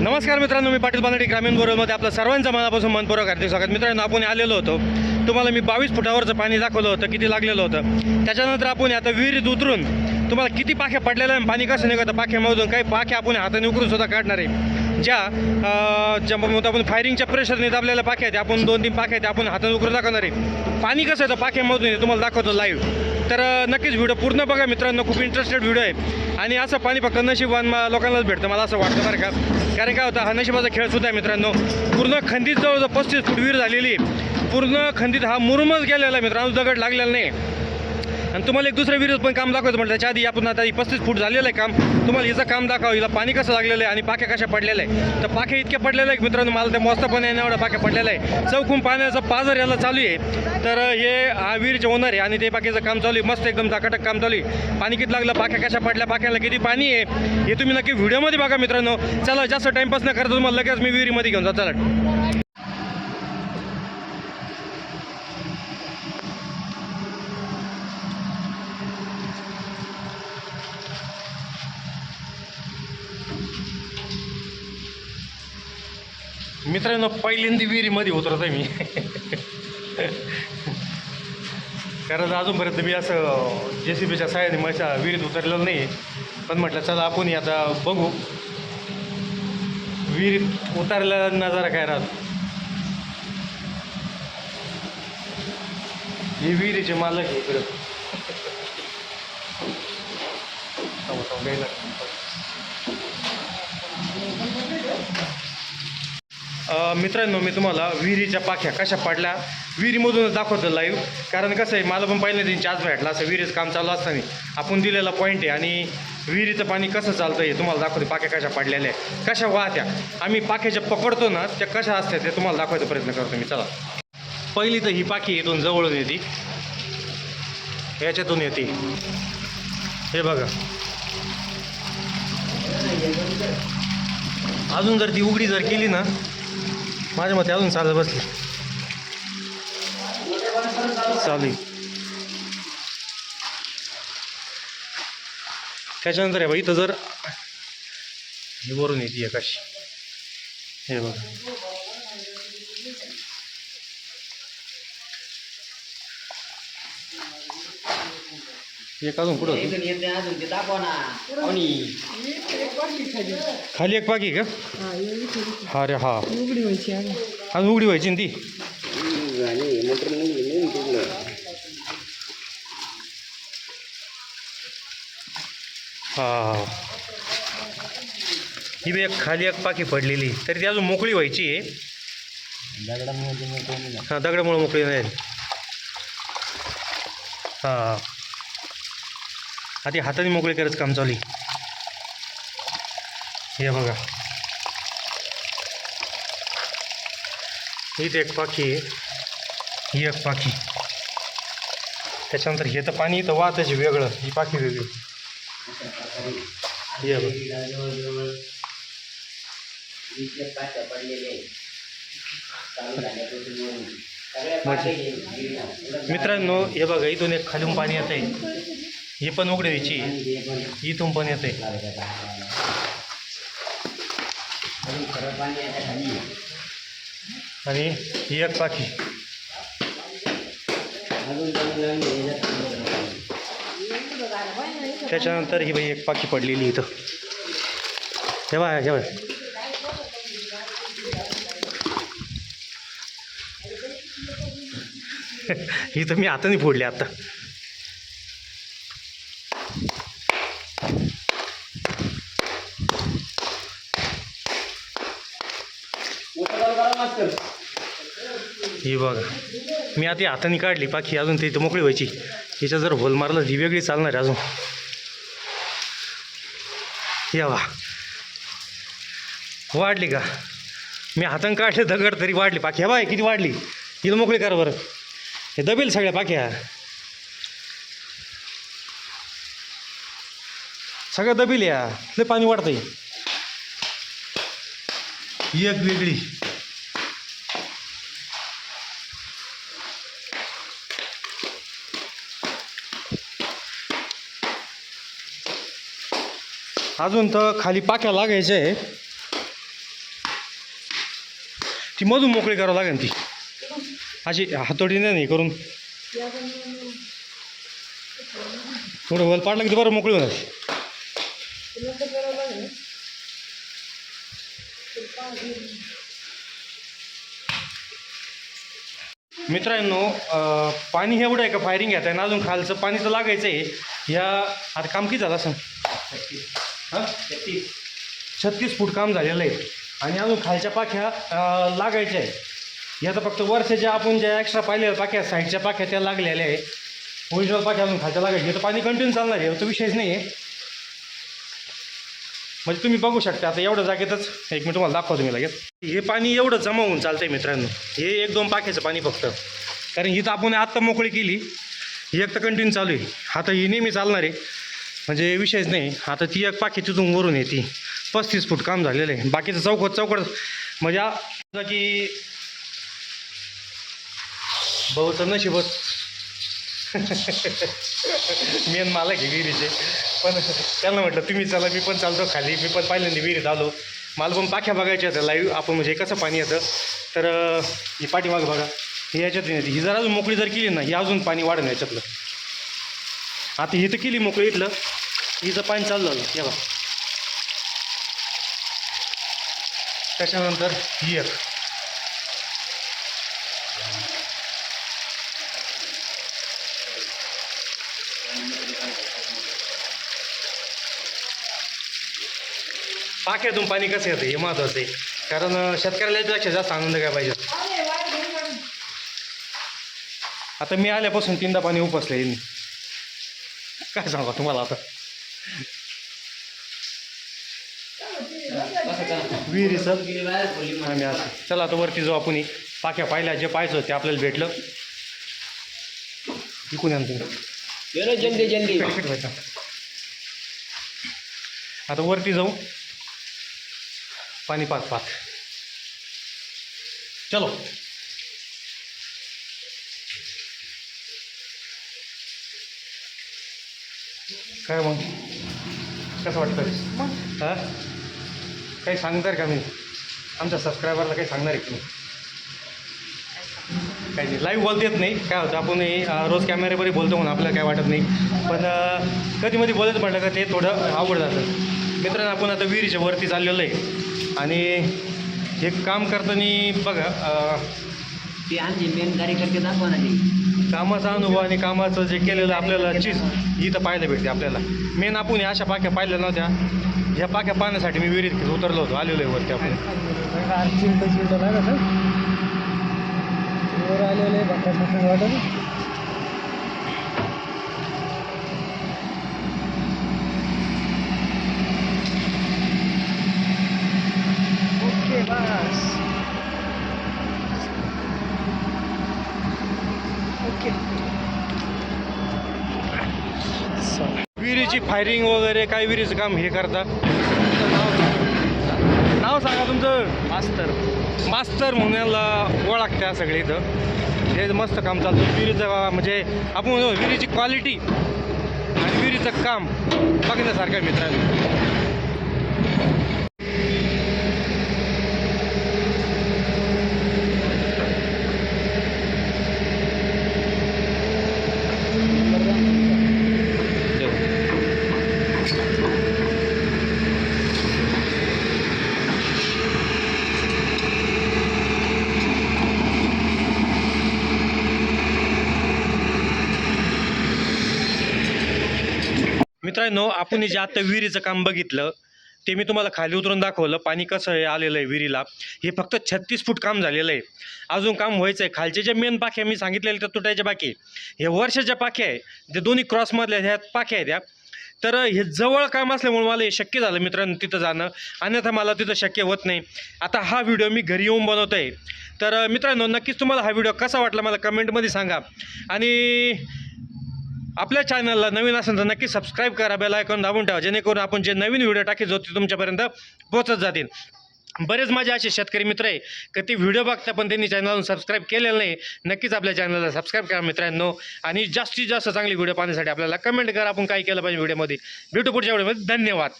नमस्कार मित्रांनो मी पाटील बांधडी ग्रामीण बोरमध्ये आपलं सर्वांचं मनापासून मनपूर्वक हार्दिक स्वागत. मित्रांनो आपण आलेलो होतो. तुम्हाला मी बावीस फुटावरचं पाणी दाखवलं होतं किती लागलेलं होतं. त्याच्यानंतर आपण आता विहिरीत उतरून तुम्हाला किती पाख्या पडलेल्या आहे पाणी कसं निघतं पाख्यामधून काही पाख्या आपण हाताने उकरून सुद्धा काढणार आहे. ज्या ज्या म्हणतो आपण फायरिंगच्या प्रेशरने दाबलेल्या पाख्या आहेत आपण दोन तीन पाख्या आहेत आपण हाताने उकरून दाखवणार आहे. पाणी कसं येतं पाख्यामधून हे तुम्हाला दाखवतो लाईव्ह तर नक्कीच व्हिडिओ पूर्ण बघा मित्रांनो खूप इंटरेस्टेड व्हिडिओ आहे. आणि असं पाणी फक्त नशिबान लोकांनाच भेटतं मला असं वाटतं बरं का. कारण काय होतं हा नशिबाचा खेळ सुद्धा आहे मित्रांनो. पूर्ण खंदीत जवळजवळ पस्तीस फूट विहीर झालेली पूर्ण खंदीत हा मुरुमच गेलेला मित्रांनो दगड लागलेला नाही. आणि तुम्हाला एक दुसऱ्या विरोध पण काम दाखवायचं म्हटलं. त्याच्या आधी आपण आता पस्तीस फूट झालेलं आहे काम. तुम्हाला हिचं काम दाखवा हिला पाणी कसं लागलेलं आहे आणि पाक्या कशा पडलेल्या आहे. तर पाक्या इतक्या पडलेल्या आहे मित्रांनो मला ते मस्त पण आहे एवढा पाक्या पडलेला आहे चौकून पाण्याचं पाजर याला चालू आहे. तर हे हा विहिरीचे ओनर आहे आणि ते बाकीचं काम चालू आहे. मस्त एकदम जाकाटक काम चालू आहे. पाणी किती लागलं पाक्या कशा पडल्या पाक्याला किती पाणी आहे हे तुम्ही नक्की व्हिडिओमध्ये बघा मित्रांनो. चला जास्त टाईमपास न करता तुम्हाला लगेच मी विहिरीमध्ये घेऊन जा चला. मित्रांनो पहिल्यांदा विहिरीमध्ये उतरत आहे मी. कारण अजूनपर्यंत मी असं जे सी बीच्या साह्याने माझ्या विहिरीत उतरलेलं नाही पण म्हटलं चला आपण आता बघू. विहिरीत उतरलेला नजारा काय राहत. हे विहिरीचे मालक आहे इकडं. मित्रांनो मी तुम्हाला विहिरीच्या पाख्या कशा पडल्या? विहिरीमधूनच दाखवतो लाईव्ह कारण कसं आहे मला पण पहिल्या दिन चार्ज भेटला असं विहिरीचं काम चालू असताना. आपण दिलेला पॉईंट आहे आणि विहिरीचं पाणी कसं चालतं हे तुम्हाला दाखवते पाक्या कशा पडलेल्या आहे कशा वाहत्या? आम्ही पाख्या ज्या पकडतो ना त्या कशा असतात ते तुम्हाला दाखवायचा प्रयत्न करतो मी. चला. पहिली तर ही पाखी इथून जवळून येते. याच्यातून येते. हे बघा. अजून जर ती उघडी जर केली ना माझ्या मते अजून चालत बसली. चालू त्याच्यानंतर आहे बघा इथं जर हे वरून येते एकाशी. हे बघा. एक अजून पुढं होतं. इथून येते अजून ते दाखवा ना. खाली एक पाकी का? हा रे हा. उघडी व्हायची आम्ही आज उघडी व्हायची ना ती. मोटर नाही हा. ही बी एक खाली एक पाकी पडलेली. तरी ती अजून मोकळी व्हायची आहे. हा दगडामुळे मोकळी नाही. हा. आधी हाताने मोकळी करत काम चालू आहे. हे बघा. इथे एक पाखी आहे. ही एक पाखी. त्याच्यानंतर हे तर पाणी इथं वाहताचे वेगळं ही पाखी वेगळी. हे बघ. मित्रांनो हे बघा इथून एक खालून पाणी येत आहे ही पण उघडे व्हायची इथून पण येते. आणि ही एक पाकी त्याच्यानंतर ही बाई एक पाकी पडलेली इथं. तेव्हा जेव्हा ही तर मी नाही फोडली आता मोटर चालू करा मास्तर. ही बघा. मी आता हाताने काढली पाखी अजून ती तर मोकळी व्हायची. हिच्या जर होल मारला ही वेगळी चालणार आहे अजून. या वा वाढली का? मी हाताने काढले दगड तरी वाढली. पाखी ह्या बाय किती वाढली? तिला मोकळी करा बरं. हे दबेल सगळ्या पाख्या सगळं दबील या. लय पाणी वाढतंय. एक वेगळी. अजून तर खाली पाक्या लागायच्या आहे ती मधून मोकळी करावं लागेल ती. अशी हातोडीने नाही करून. थोडं वल पाडलं की बरं मोकळी होणार. मित्रांनो पाणी पाणी एवढं आहे का? फायरिंग घेत आहे ना अजून खालचं पाणी तर लागायचं आहे ह्या आता काम किती झालं असं? हां? छत्तीस छत्तीस फूट काम झालेलं आहे. आणि अजून खालच्या पाख्या लागायच्या आहे या तर फक्त वर्षाच्या आपण ज्या एक्स्ट्रा पाहिलेल्या पाख्या साईडच्या पाख्या त्या लागलेल्या आहे ओरिजिनल पाख्या अजून खालच्या लागायच्या तर पाणी कंटिन्यू चालणार आहे. तो विषयच नाही आहे. म्हणजे तुम्ही बघू शकता आता एवढ्या जागेतच एक मिनिट तुम्हाला दाखवतो मी लगेच. हे पाणी एवढं जमा होऊन चालतं आहे मित्रांनो. हे एक दोन पाख्याचं पाणी फक्त. कारण ही तर आपण आत्ता मोकळी केली. ही एक तर कंटिन्यू चालू आहे. आता ही नेहमी चालणार आहे. म्हणजे विषयच नाही. आता ती एक पाखी तिथून वरून येते. पस्तीस फूट काम झालेलं आहे. बाकीचं चौकट चौकट म्हणजे की भाऊचं नशीबच. मेन मालक आहे विहिरीचे. पण त्यांना म्हटलं तुम्ही चला मी पण चालतो खाली. मी पण पहिल्यांदा विहिरीत आलो. मला पण पाख्या बघायच्या होत्या लाईव्ह आपण म्हणजे कसं पाणी येतं? तर ही पाठीमाग बघा. ही याच्यात नाही येते. ही जर अजून मोकळी जर केली ना ही अजून पाणी वाढणं याच्यातलं. आता ही तर केली मोकळी इथलं. हिचं पाणी चालू झालं. हे बघा. त्याच्यानंतर ही एक. पाक्यातून पाणी कसं येतं? हे महत्वाचं आहे. कारण शेतकऱ्याला याच्यापेक्षा जास्त आनंद काय पाहिजे? आता मी आल्यापासून तीनदा पाणी उपसलं येईल काय सांगा तुम्हाला आता विहिरीचं. आम्ही असं चला आता वरती जाऊ आपण. पाक्या पाहिल्या जे पाहायचं ते आपल्याला भेटलं. इकून आणतो ये ना जल्दी जल्दी. आता वरती जाऊ. पाणी पाक पाक. चलो. काय मग? कसं वाटतं हां? काही सांगणार का मी? आमच्या सबस्क्रायबरला काही सांगणार आहे की नाही काही नाही. लाईव्ह बोलता येत नाही. काय होतं आपण रोज कॅमेऱ्यावर बोलतो म्हणून आपल्याला काय वाटत नाही. पण कधी मध्ये बोलायचं म्हटलं का ते थोडं अवघड जातं. मित्रांनो आपण आता विहिरीच्या वरती चाललेलो आहे. आणि हे काम करताना बघा ती आमची मेन कार्यकर्ते दाखवा ना ती. कामाचा अनुभव आणि कामाचं जे केलेलं आपल्याला चीज इथं पाहायला भेटते आपल्याला. मेन आपण अशा पाक्या पाहिल्या नव्हत्या. ह्या पाक्या पाहण्यासाठी मी विहिरीत उतरलो होतो आलेलो आहे वरती आपण. ओके विहिरीची फायरिंग वगैरे काय विहिरीचं काम हे करता? नाव सांगा तुमचं. मास्तर. मास्तर म्हणून याला ओळखत्या सगळे इथं. हे मस्त काम चालतं. विहिरीचं म्हणजे आपण विहिरीची क्वालिटी आणि विहिरीचं काम बघण्यासारखं मित्रांनो. मित्रांनो आपण जे आता विहिरीचं काम बघितलं ते मी तुम्हाला खाली उतरून दाखवलं पाणी कसं हे आलेलं आहे विहिरीला. हे फक्त छत्तीस फूट काम झालेलं आहे. अजून काम व्हायचं आहे. खालचे जे मेन पाख्या मी सांगितलेले त्या तुटायच्या बाकी हे वर्षाच्या पाख्या आहे. जे दोन्ही क्रॉसमधल्या ह्या पाख्या आहेत त्या तर हे जवळ काम असल्यामुळे मला हे शक्य झालं मित्रांनो तिथं जाणं. अन्यथा मला तिथं शक्य होत नाही. आता हा व्हिडिओ मी घरी येऊन बनवतो आहे तर मित्रांनो नक्कीच तुम्हाला हा व्हिडिओ कसा वाटला मला कमेंटमध्ये सांगा. आणि आपल्या चॅनलला नवीन असेल तर नक्की सबस्क्राईब करा बेल आयकॉन दाबून ठेवा जेणेकरून आपण जे नवीन व्हिडिओ टाकीत होते तुमच्यापर्यंत पोहोचत जातील. बरेच माझे असे शेतकरी मित्र आहे की ते व्हिडिओ बघता पण त्यांनी चॅनलला सबस्क्राईब केलेलं नाही नक्कीच आपल्या चॅनलला सबस्क्राईब करा मित्रांनो. आणि जास्तीत जास्त चांगली व्हिडिओ पाहण्यासाठी आपल्याला कमेंट करा आपण काय केलं पाहिजे व्हिडिओमध्ये भेटू पुढच्या व्हिडिओमध्ये धन्यवाद.